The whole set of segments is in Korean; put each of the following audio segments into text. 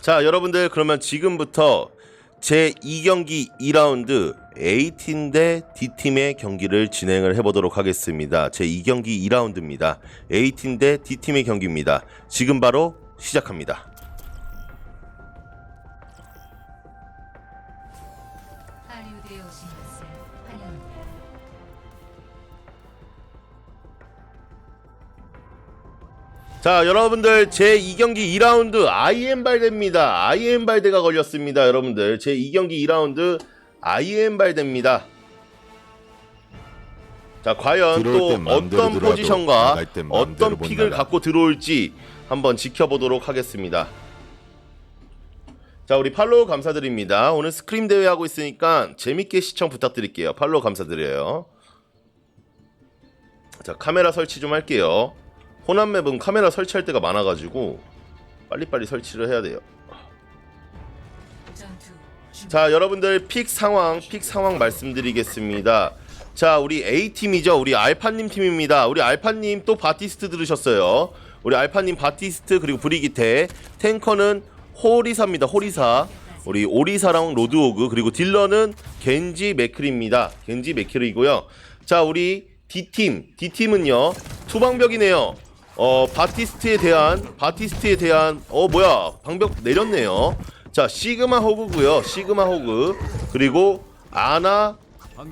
자, 여러분들 그러면 지금부터 제 2경기 2라운드 A팀 대 D팀의 경기를 진행을 해보도록 하겠습니다. 제 2경기 2라운드입니다. A팀 대 D팀의 경기입니다. 지금 바로 시작합니다. 자, 여러분들 제 2경기 2라운드 IM 발대입니다. IM 발대가 걸렸습니다. 여러분들 제 2경기 2라운드 IM 발대입니다. 자, 과연 또 어떤 포지션과 어떤 못 픽을. 갖고 들어올지 한번 지켜보도록 하겠습니다. 자, 우리 팔로우 감사드립니다. 오늘 스크림 대회 하고 있으니까 재밌게 시청 부탁드릴게요. 팔로우 감사드려요. 자, 카메라 설치 좀 할게요. 호남 맵은 카메라 설치할 때가 많아가지고 빨리빨리 설치를 해야 돼요. 자, 여러분들 픽 상황, 픽 상황 말씀드리겠습니다. 자, 우리 A 팀이죠. 우리 알파님 팀입니다. 우리 알파님 또 바티스트 들으셨어요. 우리 알파님 바티스트 그리고 브리기테 탱커는 호리사입니다. 호리사. 우리 오리사랑 로드오그 그리고 딜러는 겐지 맥크리입니다. 겐지 맥크리이고요. 자, 우리 D 팀, D 팀은요 투방벽이네요. 어 바티스트에 대한 바티스트에 대한 어 뭐야 방벽 내렸네요. 자 시그마 호그고요. 시그마 호그 그리고 아나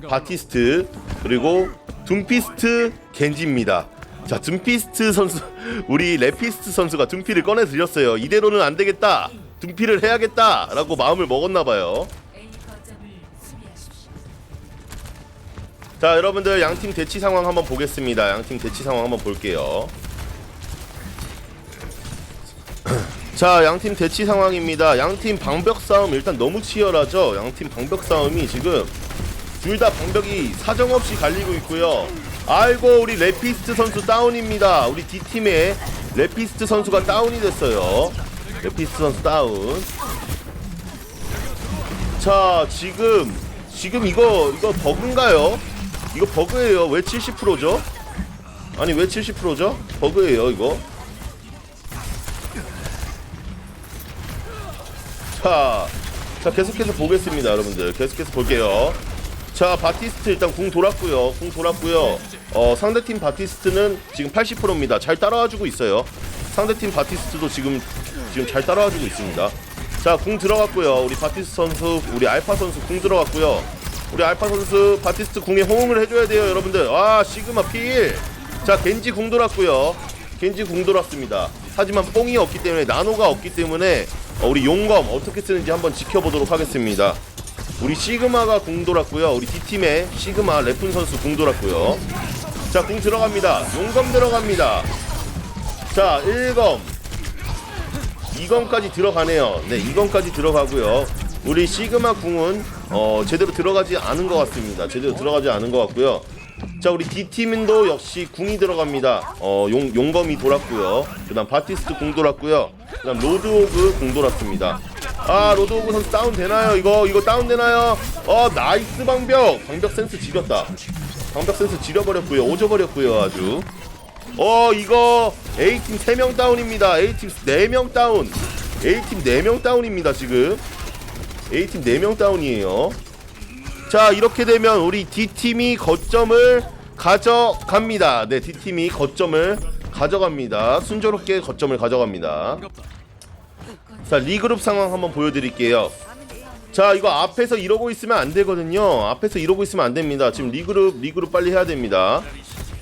바티스트 그리고 둠피스트 겐지입니다. 자 둠피스트 선수 우리 레피스트 선수가 둠피를 꺼내 드렸어요. 이대로는 안 되겠다. 둠피를 해야겠다라고 마음을 먹었나 봐요. 자 여러분들 양팀 대치 상황 한번 보겠습니다. 양팀 대치 상황 한번 볼게요. 자 양팀 대치 상황입니다. 양팀 방벽 싸움 일단 너무 치열하죠. 양팀 방벽 싸움이 지금 둘 다 방벽이 사정없이 갈리고 있고요. 아이고 우리 레피스트 선수 다운입니다. 우리 D 팀의 레피스트 선수가 다운이 됐어요. 레피스트 선수 다운. 자 지금 지금 이거 이거 버그인가요? 이거 버그예요. 왜 70%죠? 아니 왜 70%죠? 버그예요 이거. 자, 자 계속해서 보겠습니다, 여러분들. 계속해서 볼게요. 자, 바티스트 일단 궁 돌았고요. 궁 돌았고요. 어, 상대팀 바티스트는 지금 80%입니다. 잘 따라와주고 있어요. 상대팀 바티스트도 지금 지금 잘 따라와주고 있습니다. 자, 궁 들어갔고요. 우리 바티스트 선수, 우리 알파 선수 궁 들어갔고요. 우리 알파 선수 바티스트 궁에 호응을 해줘야 돼요, 여러분들. 아, 시그마 필. 자, 겐지 궁 돌았고요. 겐지 궁 돌았습니다. 하지만 뽕이 없기 때문에 나노가 없기 때문에 어, 우리 용검 어떻게 쓰는지 한번 지켜보도록 하겠습니다. 우리 시그마가 궁 돌았고요. 우리 D팀의 시그마 레푼 선수 궁 돌았고요. 자, 궁 들어갑니다. 용검 들어갑니다. 자, 1검. 2검까지 들어가네요. 네, 2검까지 들어가고요. 우리 시그마 궁은 어, 제대로 들어가지 않은 것 같습니다. 제대로 들어가지 않은 것 같고요. 자, 우리 D팀도 역시 궁이 들어갑니다. 어, 용, 용검이 돌았고요. 그 다음 바티스트 궁 돌았고요. 그 다음 로드오그 궁 돌았습니다. 아, 로드오그 선수 다운 되나요? 이거, 이거 다운 되나요? 어, 나이스 방벽! 방벽 센스 지렸다. 방벽 센스 지려버렸고요. 오져버렸고요, 아주. 어 이거 A팀 3명 다운입니다 A팀 4명 다운 A팀 4명 다운입니다 지금 A팀 4명 다운이에요 자 이렇게 되면 우리 D팀이 거점을 가져갑니다. 네 D팀이 거점을 가져갑니다. 순조롭게 거점을 가져갑니다. 자 리그룹 상황 한번 보여드릴게요. 자 이거 앞에서 이러고 있으면 안 되거든요. 앞에서 이러고 있으면 안 됩니다. 지금 리그룹 리그룹 빨리 해야 됩니다.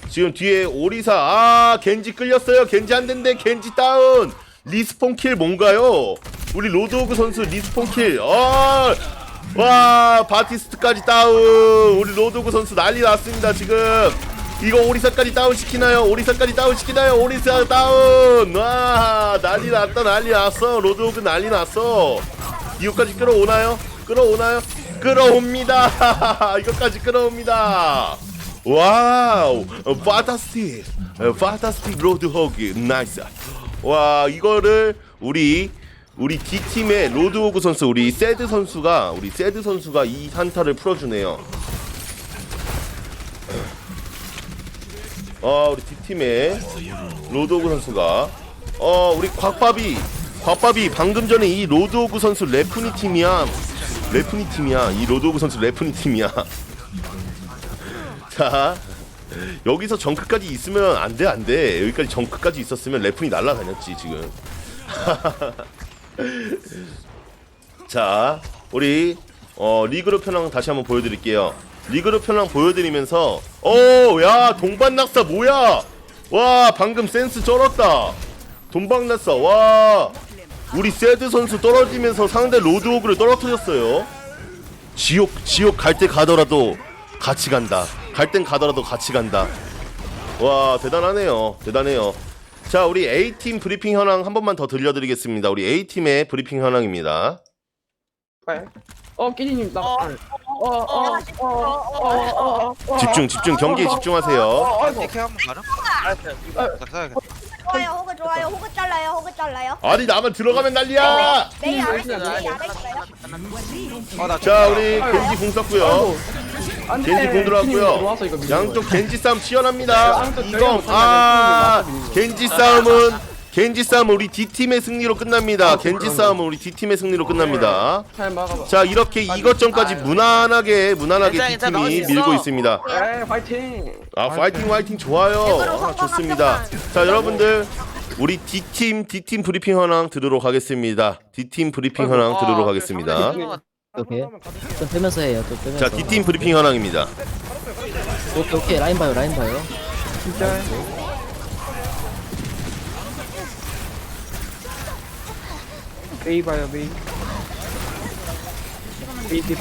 지금 뒤에 오리사 아 겐지 끌렸어요. 겐지 안 된대. 겐지 다운. 리스폰 킬 뭔가요? 우리 로드오그 선수 리스폰 킬아 와 바티스트까지 다운. 우리 로드오그 선수 난리 났습니다 지금. 이거 오리사까지 다운 시키나요? 오리사까지 다운 시키나요? 오리사 다운. 와 난리 났다 난리 났어. 로드오그 난리 났어. 이거까지 끌어오나요? 끌어오나요? 끌어옵니다. 이거까지 끌어옵니다. 와우. 파타스틱 파타스틱 로드호그. 나이스. 와 이거를 우리 우리 D팀의 로드호그 선수 우리 세드 선수가 우리 세드 선수가 이 한타를 풀어주네요 어 우리 D팀의 로드호그 선수가 어 우리 곽밥이 밥밥이 방금 전에 이 로드오그 선수 레프니 팀이야. 레프니 팀이야. 이 로드오그 선수 레프니 팀이야. 자, 여기서 정크까지 있으면 안 돼, 안 돼. 여기까지 정크까지 있었으면 레프니 날라다녔지, 지금. 자, 우리 어, 리그룹 현황 다시 한번 보여드릴게요. 리그룹 현황 보여드리면서, 오, 야, 동반 낙사 뭐야? 와, 방금 센스 쩔었다. 동방 낙사, 와, 우리 세드 선수 떨어지면서 상대 로드 오그를 떨어뜨렸어요. 지옥, 지옥 갈 때 가더라도 같이 간다. 갈 땐 가더라도 같이 간다. 와, 대단하네요. 대단해요. 자, 우리 A팀 브리핑 현황 한 번만 더 들려드리겠습니다. 우리 A팀의 브리핑 현황입니다. 어, 끼리님 나. 어, 어, 어, 어, 어, 어. 집중, 집중, 경기에 집중하세요. 어, 아이고. 이렇게 한번 가능? 나 써야겠다. 좋아요 호그 좋아요 호그 잘라요 호그 잘라요 아니, 나만 들어가면 난리야! 메이 안 네, 했어요 메이 안 했어요 어, 나 자, 우리 겐지 공 썼고요. 안 돼. 겐지 들어와서 들어왔고요. 이거 양쪽. 겐지 싸움 치열합니다. 이거 아 상관없는 겐지 싸움은 겐지 싸움은 우리 D 팀의 승리로 끝납니다. 겐지 싸움은 우리 D 팀의 승리로 끝납니다. 잘 막아봐. 자 이렇게 이것전까지 무난하게 무난하게 괜찮아, D 괜찮아, 나올 팀이 수 있어. 밀고 있습니다. 에, 파이팅. 아 파이팅 파이팅 좋아요. 아, 좋습니다. 자 여러분들 우리 D 팀 D 팀 브리핑 현황 들으러 가겠습니다. D 팀 브리핑 현황 들으러 가겠습니다. 오케이. 좀 빼면서 해요. 좀 빼면서. 자 D 팀 브리핑 현황입니다. 오케이 오케이 라인 봐요 라인 봐요. 진짜. 메이 봐요, 메이. 메이 딥.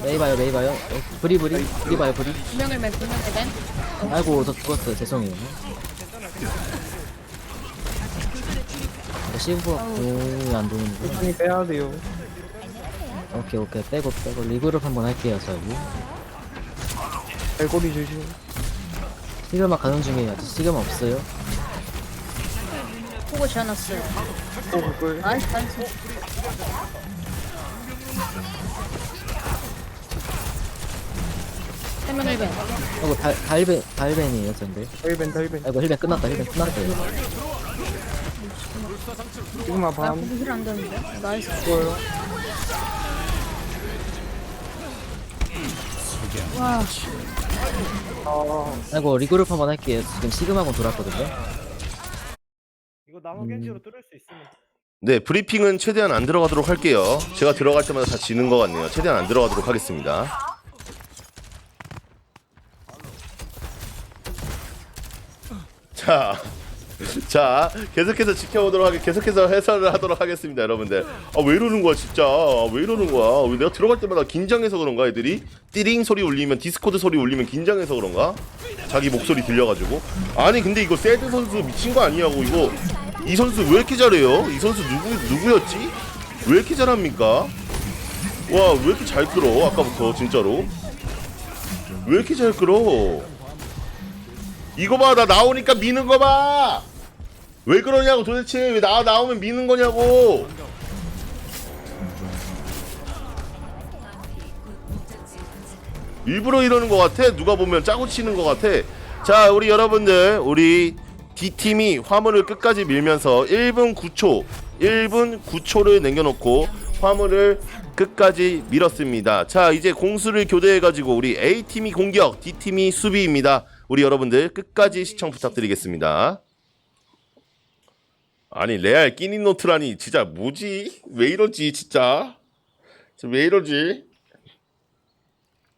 메이 봐요 메이 봐요. 어, 브리 브리 브리 봐요 브리. 분명을 맨 분명을 맨 아이고 저 죽었어요 죄송해요. 시브가 공이 안 도는데. 천천히 빼야 돼요. 오케이 오케이 빼고 빼고 리그룹 한번 할게요 저기. 알고리 조심. 시그마 가는 중이에요. 아직 시그마 없어요. 보고 지어놨어요 나이스 나이스 세명 1벤 아이고 달 달벤 달벤이에요 전데. 달벤, 달벤. 아이고 힐벤 끝났다 힐벤 끝났다 이거. 지금아 아 밤. 보기 힐안 되는데 나이스 좋아요. 와 아, 아이고 리그룹 한번 할게요. 지금 시그마공 돌았거든요. 나무 겐지로 뚫을 수 있으면 네, 브리핑은 최대한 안 들어가도록 할게요. 제가 들어갈 때마다 다 지는 것 같네요. 최대한 안 들어가도록 하겠습니다. 자, 자, 계속해서 지켜보도록 하게, 계속해서 해설을 하도록 하겠습니다, 여러분들. 아, 왜 이러는 거야, 진짜? 아, 왜 이러는 거야? 왜 내가 들어갈 때마다 긴장해서 그런가, 애들이? 띠링 소리 울리면, 디스코드 소리 울리면 긴장해서 그런가? 자기 목소리 들려가지고. 아니, 근데 이거 세드 선수 미친 거 아니냐고, 이거. 이 선수 왜 이렇게 잘해요? 이 선수 누구, 누구였지? 왜 이렇게 잘합니까? 와, 왜 이렇게 잘 끌어? 아까부터, 진짜로. 왜 이렇게 잘 끌어? 이거 봐, 나 나오니까 미는 거 봐! 왜 그러냐고 도대체 왜 나 나오면 미는 거냐고 일부러 이러는 것 같아 누가 보면 짜고 치는 것 같아 자 우리 여러분들 우리 D팀이 화물을 끝까지 밀면서 1분 9초 1분 9초를 남겨놓고 화물을 끝까지 밀었습니다 자 이제 공수를 교대해가지고 우리 A팀이 공격 D팀이 수비입니다 우리 여러분들 끝까지 시청 부탁드리겠습니다 아니 레알 끼니 노트라니 진짜 뭐지? 왜 이러지 진짜? 왜 이러지?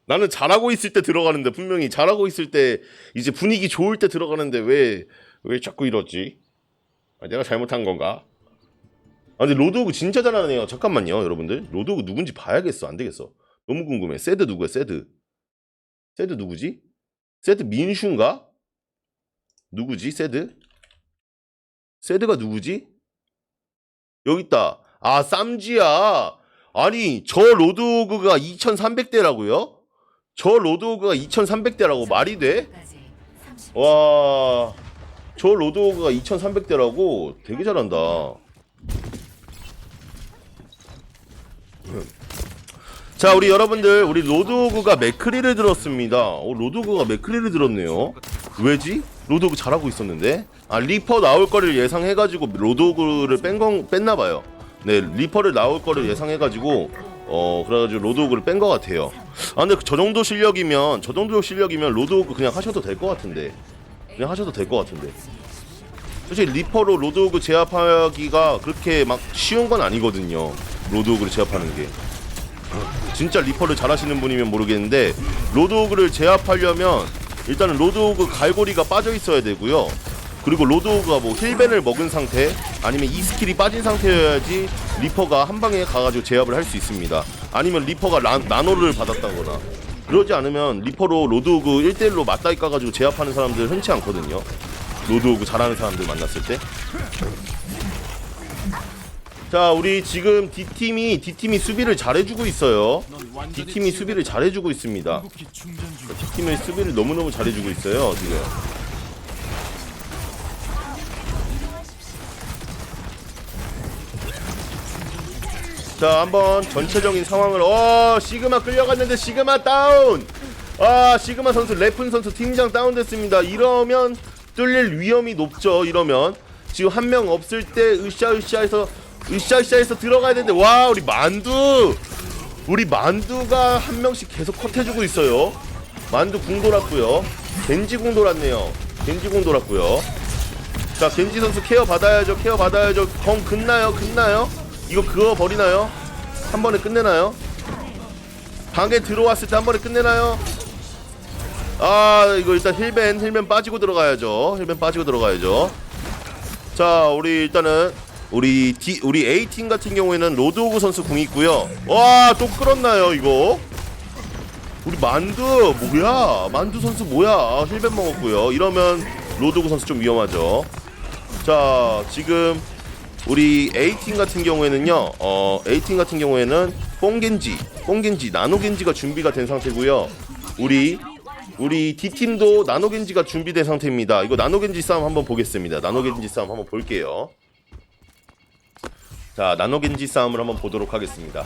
나는 잘하고 있을 때 들어가는데 분명히 잘하고 있을 때 이제 분위기 좋을 때 들어가는데 왜 왜 자꾸 이러지? 아, 내가 잘못한 건가? 아 근데 로드오그 진짜 잘하네요. 잠깐만요, 여러분들. 로드오그 누군지 봐야겠어. 안 되겠어. 너무 궁금해. 세드 누구야? 세드. 세드 누구지? 세드 민슈인가? 누구지? 세드? 세드가 누구지? 여기 있다. 아, 쌈지야. 아니, 저 로드오그가 2300대라고요? 저 로드오그가 2300대라고 말이 돼? 까지 30 와, 저 로드오그가 2300대라고 되게 잘한다. 자, 우리 여러분들, 우리 로드오그가 맥크리를 들었습니다. 어, 로드오그가 맥크리를 들었네요. 왜지? 로드오그 잘하고 있었는데 아 리퍼 나올 거를 예상해가지고 로드오그를 뺀 건 뺐나 봐요. 네 리퍼를 나올 거를 예상해가지고 어 그래가지고 로드오그를 뺀 것 같아요. 아 근데 저 정도 실력이면 저 정도 실력이면 로드오그 그냥 하셔도 될 것 같은데 그냥 하셔도 될 것 같은데 솔직히 리퍼로 로드오그 제압하기가 그렇게 막 쉬운 건 아니거든요. 로드오그를 제압하는 게. 진짜 리퍼를 잘하시는 분이면 모르겠는데 로드오그를 제압하려면 일단은 로드오그 갈고리가 빠져 있어야 되고요. 그리고 로드오그가 뭐 힐벤을 먹은 상태 아니면 이 스킬이 빠진 상태여야지 리퍼가 한 방에 가가지고 제압을 할 수 있습니다. 아니면 리퍼가 라, 나노를 받았다거나 그러지 않으면 리퍼로 로드오그 1대1로 맞다이 까가지고 제압하는 사람들 흔치 않거든요. 로드오그 잘하는 사람들 만났을 때. 자, 우리 지금 D팀이 D팀이 수비를 잘해주고 있어요. D팀이 수비를 잘해주고 있습니다. D팀의 수비를 너무너무 잘해주고 있어요, 지금. 자, 한번 전체적인 상황을 어, 시그마 끌려갔는데 시그마 다운. 아, 시그마 선수 레픈 선수 팀장 다운됐습니다. 이러면 뚫릴 위험이 높죠. 이러면 지금 한 명 없을 때 으쌰으쌰해서 으쌰으쌰해서 들어가야 되는데 와, 우리 만두. 우리 만두가 한 명씩 계속 컷해주고 있어요. 만두 궁 돌았고요. 겐지 궁 돌았네요. 겐지 궁 돌았고요. 자, 겐지 선수 케어 받아야죠. 케어 받아야죠. 검 끝나요. 끝나요. 이거 그어 버리나요? 한 번에 끝내나요? 방에 들어왔을 때 한 번에 끝내나요? 아, 이거 일단 힐벤 힐벤 빠지고 들어가야죠. 힐벤 빠지고 들어가야죠. 자, 우리 일단은 우리 D, 우리 A 팀 같은 경우에는 로드오그 선수 궁이 있고요. 와, 또 끌었나요, 이거? 우리 만두 뭐야? 만두 선수 뭐야? 힐벤 먹었고요. 이러면 로드오그 선수 좀 위험하죠. 자, 지금 우리 A팀 같은 경우에는요. 어, A팀 같은 경우에는 뽕겐지, 뽕겐지, 나노겐지가 준비가 된 상태고요. 우리 우리 D팀도 나노겐지가 준비된 상태입니다. 이거 나노겐지 싸움 한번 보겠습니다. 나노겐지 싸움 한번 볼게요. 자, 나노겐지 싸움을 한번 보도록 하겠습니다.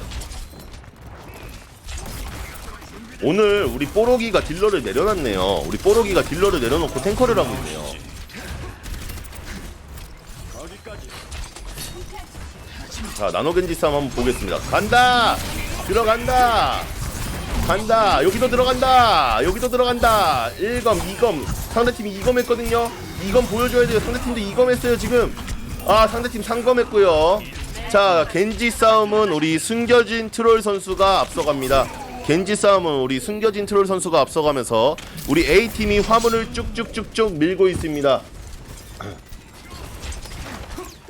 오늘 우리 뽀로기가 딜러를 내려놨네요. 우리 뽀로기가 딜러를 내려놓고 탱커를 하고 있네요. 자, 나노겐지 싸움 한번 보겠습니다. 간다! 들어간다! 간다! 여기도 들어간다! 여기도 들어간다! 1검, 2검. 상대팀이 2검 했거든요? 2검 보여줘야 돼요. 상대팀도 2검 했어요, 지금. 아, 상대팀 3검 했고요. 자, 겐지 싸움은 우리 숨겨진 트롤 선수가 앞서갑니다. 겐지 싸움은 우리 숨겨진 트롤 선수가 앞서가면서 우리 A팀이 화물을 쭉쭉쭉쭉 밀고 있습니다.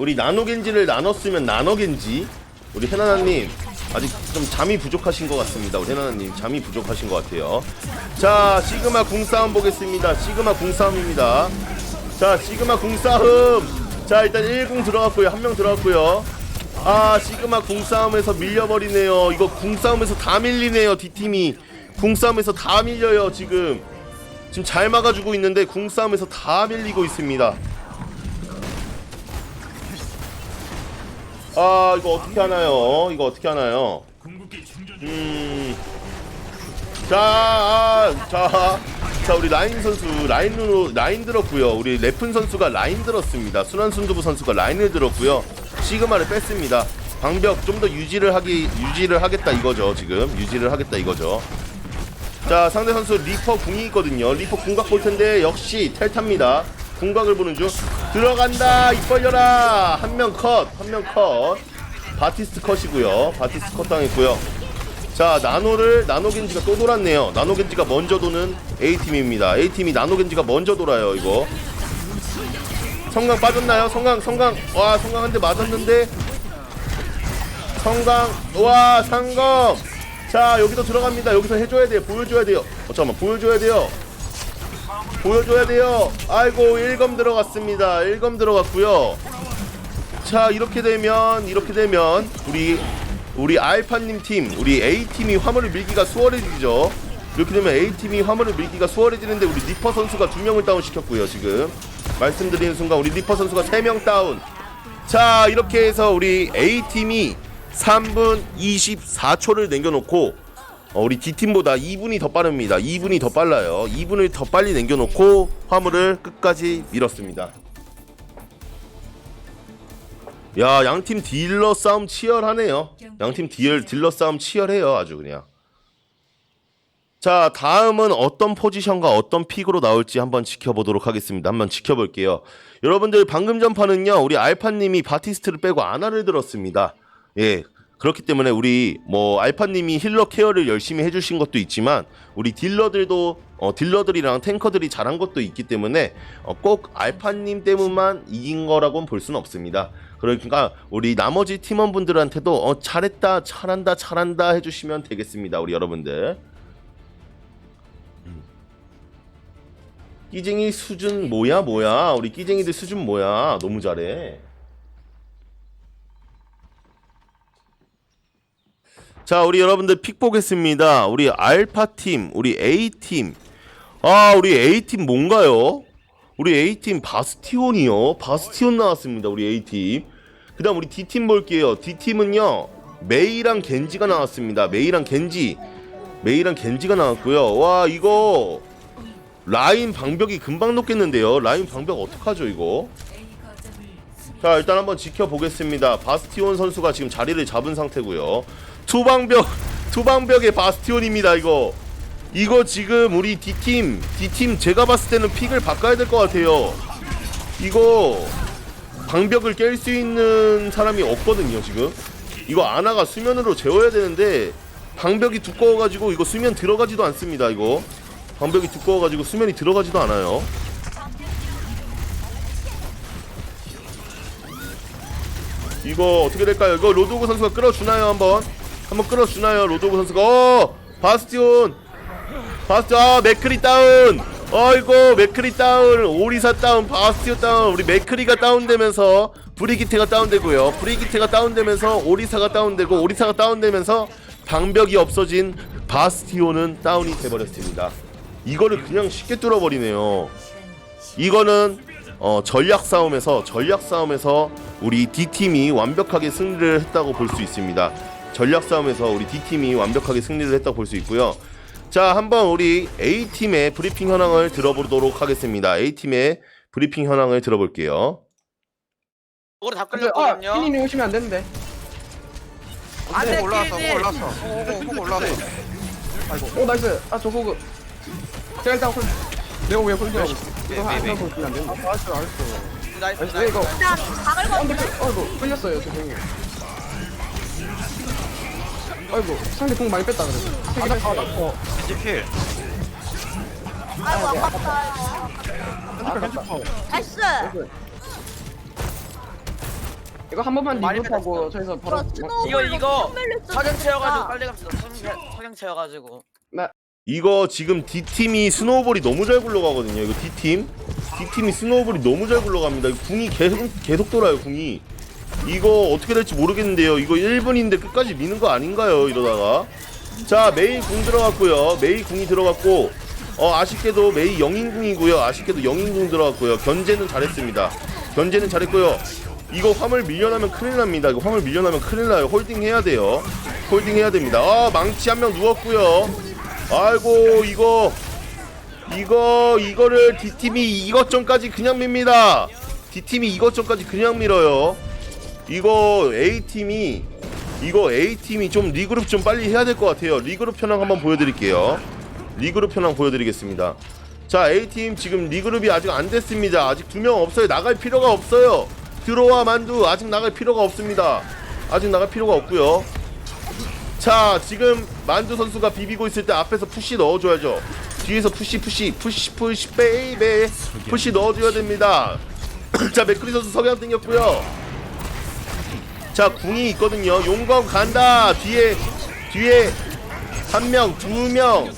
우리 나노겐지를 나눴으면 나노겐지. 우리 해나나님 아직 좀 잠이 부족하신 것 같습니다. 우리 해나나님 잠이 부족하신 것 같아요. 자 시그마 궁싸움 보겠습니다. 시그마 궁싸움입니다. 자 시그마 궁싸움. 자 일단 1궁 들어갔고요. 한 명 들어갔고요. 아 시그마 궁싸움에서 밀려버리네요. 이거 궁싸움에서 다 밀리네요 D팀이. 궁싸움에서 다 밀려요 지금. 지금 잘 막아주고 있는데 궁싸움에서 다 밀리고 있습니다 아 이거 어떻게 하나요? 이거 어떻게 하나요? 음. 자, 아, 자, 자 우리 라인 선수 라인으로 라인 들었고요. 우리 레픈 선수가 라인 들었습니다. 순환 순두부 선수가 라인을 들었고요. 시그마를 뺐습니다. 방벽 좀 더 유지를 하기 유지를 하겠다 이거죠. 지금 유지를 하겠다 이거죠. 자 상대 선수 리퍼 궁이 있거든요. 리퍼 궁각 볼 텐데 역시 텔탑니다. 궁각을 보는 중. 들어간다. 입 벌려라. 한 명 컷. 한 명 컷. 바티스트 컷이고요. 바티스트 컷 당했고요. 자 나노를 나노겐지가 또 돌았네요. 나노겐지가 먼저 도는 A팀입니다. A팀이 나노겐지가 먼저 돌아요 이거. 성강 빠졌나요? 성강 성강 와 성강 한 대 맞았는데. 성강 와 상검. 자 여기도 들어갑니다. 여기서 해줘야 돼요. 보여줘야 돼요. 어 잠깐만. 보여줘야 돼요 보여줘야 돼요. 아이고 1검 들어갔습니다. 1검 들어갔고요. 자 이렇게 되면 이렇게 되면 우리 우리 알파님 팀 우리 A 팀이 화물을 밀기가 수월해지죠. 이렇게 되면 A 팀이 화물을 밀기가 수월해지는데 우리 리퍼 선수가 두 명을 다운 시켰고요. 지금 말씀드리는 순간 우리 리퍼 선수가 세명 다운. 자 이렇게 해서 우리 A 팀이 3분 24초를 남겨놓고 어, 우리 D팀보다 2분이 더 빠릅니다. 2분이 더 빨라요. 2분을 더 빨리 남겨놓고 화물을 끝까지 밀었습니다. 야, 양팀 딜러 싸움 치열하네요. 양팀 딜, 딜러 싸움 치열해요. 아주 그냥. 자, 다음은 어떤 포지션과 어떤 픽으로 나올지 한번 지켜보도록 하겠습니다. 한번 지켜볼게요. 여러분들 방금 전파는요, 우리 알파님이 바티스트를 빼고 아나를 들었습니다. 예. 그렇기 때문에 우리 뭐 알파님이 힐러 케어를 열심히 해주신 것도 있지만 우리 딜러들도 어, 딜러들이랑 탱커들이 잘한 것도 있기 때문에 어, 꼭 알파님 때문만 이긴 거라고는 볼 수는 없습니다. 그러니까 우리 나머지 팀원분들한테도 어, 잘했다, 잘한다, 잘한다 해주시면 되겠습니다. 우리 여러분들. 음. 끼쟁이 수준 뭐야 뭐야 우리 끼쟁이들 수준 뭐야 너무 잘해. 자, 우리 여러분들 픽 보겠습니다. 우리 알파 팀, 우리 A 팀. 아, 우리 A 팀 뭔가요? 우리 A 팀 바스티온이요. 바스티온 나왔습니다. 우리 A 팀. 그 다음 우리 D 팀 볼게요. D 팀은요. 메이랑 겐지가 나왔습니다. 메이랑 겐지. 메이랑 겐지가 나왔고요. 와, 이거 라인 방벽이 금방 녹겠는데요. 라인 방벽 어떡하죠, 이거? 자, 일단 한번 지켜보겠습니다. 바스티온 선수가 지금 자리를 잡은 상태고요. 투방벽 투방벽의 바스티온입니다 이거. 이거 지금 우리 D팀 D팀 제가 봤을 때는 픽을 바꿔야 될 것 같아요. 이거 방벽을 깰 수 있는 사람이 없거든요 지금. 이거 아나가 수면으로 재워야 되는데 방벽이 두꺼워가지고 이거 수면 들어가지도 않습니다 이거. 방벽이 두꺼워가지고 수면이 들어가지도 않아요. 이거 어떻게 될까요? 이거 로드오그 선수가 끌어주나요 한번? 한번 끌어주나요 로드오그 선수가? 어 바스티온. 바스티 아 맥크리 다운. 어이구 맥크리 다운. 오리사 다운 바스티온 다운. 우리 맥크리가 다운되면서 브리기테가 다운되고요. 브리기테가 다운되면서 오리사가 다운되고 오리사가 다운되면서 방벽이 없어진 바스티온은 다운이 돼버렸습니다. 이거를 그냥 쉽게 뚫어버리네요. 이거는 어, 전략 싸움에서 전략 싸움에서 우리 D 팀이 완벽하게 승리를 했다고 볼 수 있습니다. 전략 싸움에서 우리 D 팀이 완벽하게 승리를 했다고 볼 수 있고요. 자, 한번 우리 A 팀의 브리핑 현황을 들어보도록 하겠습니다. A 팀의 브리핑 현황을 들어볼게요. 오늘 다 근데 아 끌렸거든요. 끼니님 오시면 안 되는데 안 돼 올라왔어. 호 올라왔어. 호 올라왔어. 오 나이스 아저 호그 제가 일단 홀 내가 왜 홀드하고 있어 네, 이거 네, 한번 네. 보시면 안 되는데 알았어 알았어 나이스 나이스 이거 일단 아 근데 거든요 끌- 아이고 끌렸어요 죄송해요 아이고 상대 공 많이 뺐다 그래 아나 어 겐지 필. 아이고 아깝다 나이스 이거 한 번만 많이 리뷰하고 저기서 바로 저 막- 스노우 이거 이거 석양 채워가지고. 빨리 갑시다. 석양 채워가지고. 이거 지금 D 팀이 스노우볼이 너무 잘 굴러가거든요. 이거 D 팀, D 팀이 스노우볼이 너무 잘 굴러갑니다. 이거 궁이 계속 계속 돌아요. 궁이 이거 어떻게 될지 모르겠는데요. 이거 1분인데 끝까지 미는 거 아닌가요? 이러다가 자 메이 궁 들어갔고요. 메이 궁이 들어갔고 어 아쉽게도 메이 영인궁이고요. 아쉽게도 영인궁 들어갔고요. 견제는 잘했습니다. 견제는 잘했고요. 이거 화물 밀려나면 큰일 납니다. 이거 화물 밀려나면 큰일 나요. 홀딩 해야 돼요. 홀딩 해야 됩니다. 아 망치 한 명 누웠고요. 아이고 이거 이거 이거를 D 팀이 이것전까지 그냥 밉니다. D 팀이 이것전까지 그냥 밀어요. 이거 A 팀이 이거 A 팀이 좀 리그룹 좀 빨리 해야 될 것 같아요. 리그룹 현황 한번 보여드릴게요. 리그룹 현황 보여드리겠습니다. 자 A 팀 지금 리그룹이 아직 안 됐습니다. 아직 두 명 없어요. 나갈 필요가 없어요. 들어와 만두 아직 나갈 필요가 없습니다. 아직 나갈 필요가 없고요. 자 지금 만두 선수가 비비고 있을 때 앞에서 푸시 넣어줘야죠 뒤에서 푸시 푸시 푸시 푸시 베이베 푸시 넣어줘야 됩니다 자 맥크리 선수 석양 땡겼고요 자 궁이 있거든요 용검 간다 뒤에 뒤에 한명 두명자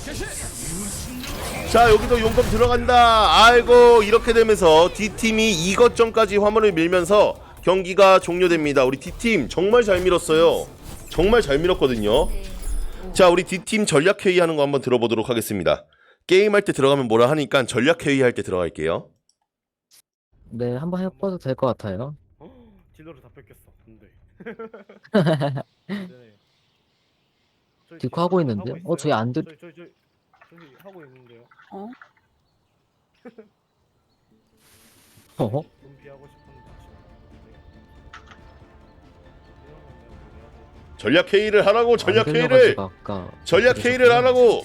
여기도 용검 들어간다 아이고 이렇게 되면서 D팀이 이것전까지 화물을 밀면서 경기가 종료됩니다 우리 D팀 정말 잘 밀었어요 정말 잘 밀었거든요. 자, 우리 D팀 전략 회의 하는 거 한번 들어보도록 하겠습니다. 게임할 때 들어가면 뭐라 하니까 전략 회의 할 때 들어갈게요. 네 한번 해봐도 될 것 같아요 딜러를 다 뺏겼어. 네. 저희 딜코 하고? 있어요. 어, 저희 안 들- 저희 저희 저희 저희 하고 있는데요. 어허? 준비하고 싶은데 지금. 전략 회의를 하라고 전략 안 회의를 들려가지고 아까 전략 회의를 하라고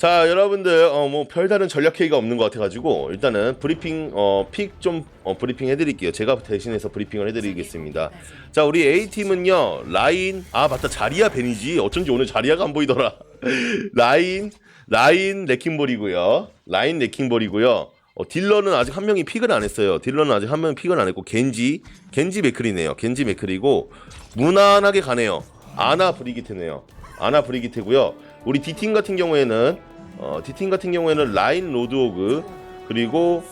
자 여러분들 어 뭐 별다른 전략 회의가 없는 것 같아가지고 일단은 브리핑 어 픽 좀 어, 브리핑 해드릴게요. 제가 대신해서 브리핑을 해드리겠습니다. 자 우리 A 팀은요 라인 아 맞다. 자리야 벤이지. 어쩐지 오늘 자리야가 안 보이더라. 라인 라인 레킹볼이고요. 라인 레킹볼이고요. 어, 딜러는 아직 한 명이 픽을 안 했어요. 딜러는 아직 한 명이 픽을 안 했고 겐지 겐지 맥클이네요. 겐지 맥클이고 무난하게 가네요. 아나 브리기테네요. 아나 브리기테고요. 우리 D팀 같은 경우에는 어, D팀 같은 경우에는 라인 로드오그 그리고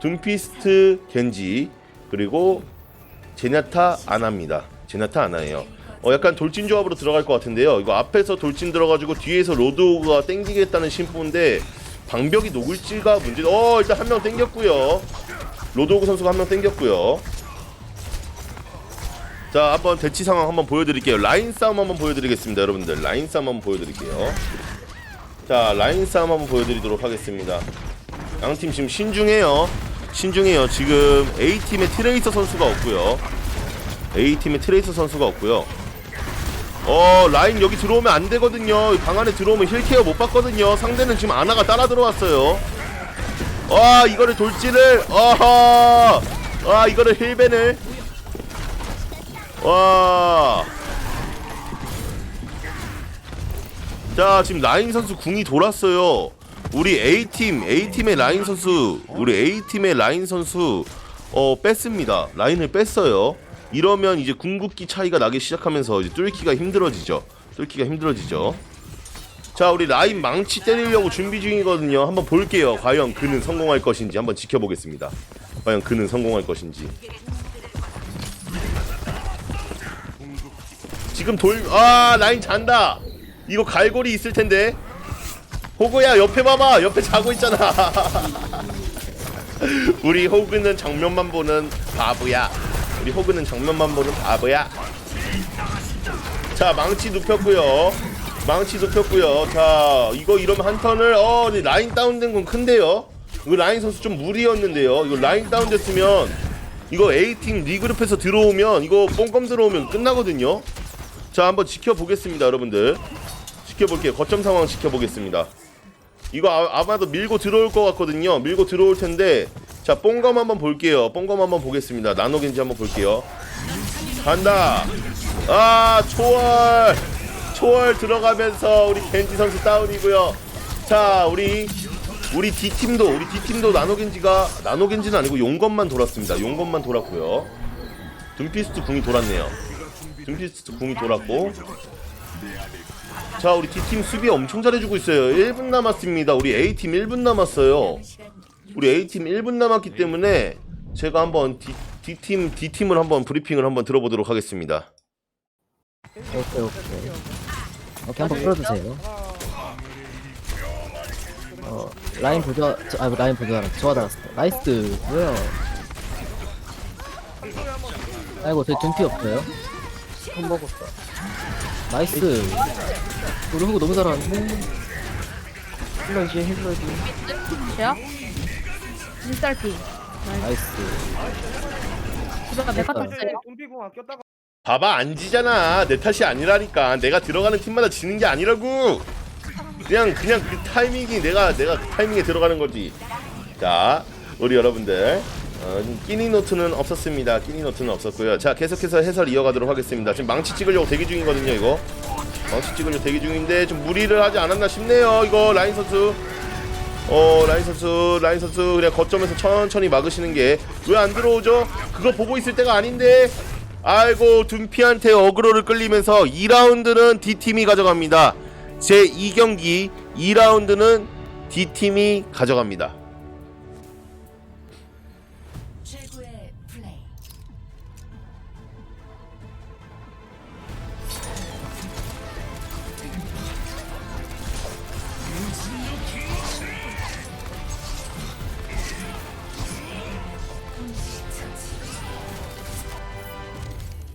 둠피스트 겐지 그리고 제냐타 아나입니다. 제냐타 아나예요. 어 약간 돌진 조합으로 들어갈 것 같은데요. 이거 앞에서 돌진 들어가지고 뒤에서 로드오그가 땡기겠다는 심포인데 방벽이 녹을지가 문제. 어 일단 한 명 땡겼고요. 로드오그 선수가 한 명 땡겼고요. 자 한번 대치 상황 한번 보여드릴게요. 라인 싸움 한번 보여드리겠습니다, 여러분들. 라인 싸움 한번 보여드릴게요. 자 라인 싸움 한번 보여드리도록 하겠습니다. 양팀 지금 신중해요. 신중해요. 지금 A 팀에 트레이서 선수가 없고요. A 팀에 트레이서 선수가 없고요. 어 라인 여기 들어오면 안 되거든요. 방 안에 들어오면 힐 케어 못 받거든요. 상대는 지금 아나가 따라 들어왔어요. 와 이거를 돌진을 어허 와 이거를 힐벤을 와. 자 지금 라인 선수 궁이 돌았어요. 우리 A 팀 A 팀의 라인 선수 우리 A 팀의 라인 선수 어 뺐습니다. 라인을 뺐어요. 이러면 이제 궁극기 차이가 나기 시작하면서 이제 뚫기가 힘들어지죠. 뚫기가 힘들어지죠. 자 우리 라인 망치 때리려고 준비 중이거든요. 한번 볼게요. 과연 그는 성공할 것인지 한번 지켜보겠습니다. 과연 그는 성공할 것인지. 지금 돌 아 라인 잔다. 이거 갈고리 있을 텐데. 호구야 옆에 봐봐. 옆에 자고 있잖아. 우리 호구는 정면만 보는 바보야. 우리 호구는 정면만 보는 바보야. 자 망치 눕혔고요. 망치 눕혔고요. 자 이거 이러면 한 턴을 어 라인 다운된 건 큰데요? 이거 라인 선수 좀 무리였는데요? 이거 라인 다운됐으면 이거 A팀 리그룹에서 들어오면 이거 뽕검 들어오면 끝나거든요? 자 한번 지켜보겠습니다 여러분들 지켜볼게요 거점 상황 지켜보겠습니다 이거 아, 아마도 밀고 들어올 것 같거든요. 밀고 들어올 텐데 자 뽕검 한번 볼게요. 뽕검 한번 보겠습니다. 나노겐지 한번 볼게요. 간다. 아 초월 초월 들어가면서 우리 겐지 선수 다운이고요. 자 우리 우리 D 팀도 우리 D 팀도 나노겐지가 나노겐지는 아니고 용검만 돌았습니다. 용검만 돌았고요. 둠피스트 궁이 돌았네요. 둠피스트 궁이 돌았고 자 우리 D팀 수비 엄청 잘해주고 있어요. 1분 남았습니다. 우리 A팀 1분 남았어요. 우리 A팀 1분 남았기 때문에 제가 한번 D, D팀 D팀을 한번 브리핑을 한번 들어보도록 하겠습니다. 오케이 오케이. 오케이 한번 풀어주세요. 어 라인 보자 저, 아 라인 보자 좋아 달았어. 나이스 뭐야 아이고 저희 둔피 없어요? 한 먹었어. 나이스 우리 후구 너무 잘하는데? 힐러지 힐러지. 야? 인쌀피. 나이스. 집에가 메카 됐다. 탔어요. 돈비공 아꼈다가 봐봐 안 지잖아. 내 탓이 아니라니까. 내가 들어가는 팀마다 지는 게 아니라고. 그냥 그냥 그 타이밍이 내가 내가 그 타이밍에 들어가는 거지. 자 우리 여러분들. 어, 끼니 노트는 없었습니다. 끼니 노트는 없었고요. 자 계속해서 해설 이어가도록 하겠습니다. 지금 망치 찍으려고 대기 중이거든요 이거 망치 찍으려고 대기 중인데 좀 무리를 하지 않았나 싶네요. 이거 라인 선수. 어 라인 선수 라인 선수. 그냥 거점에서 천천히 막으시는 게 왜 안 들어오죠? 그거 보고 있을 때가 아닌데. 아이고 둠피한테 어그로를 끌리면서 2라운드는 D팀이 가져갑니다. 제 2경기 2라운드는 D팀이 가져갑니다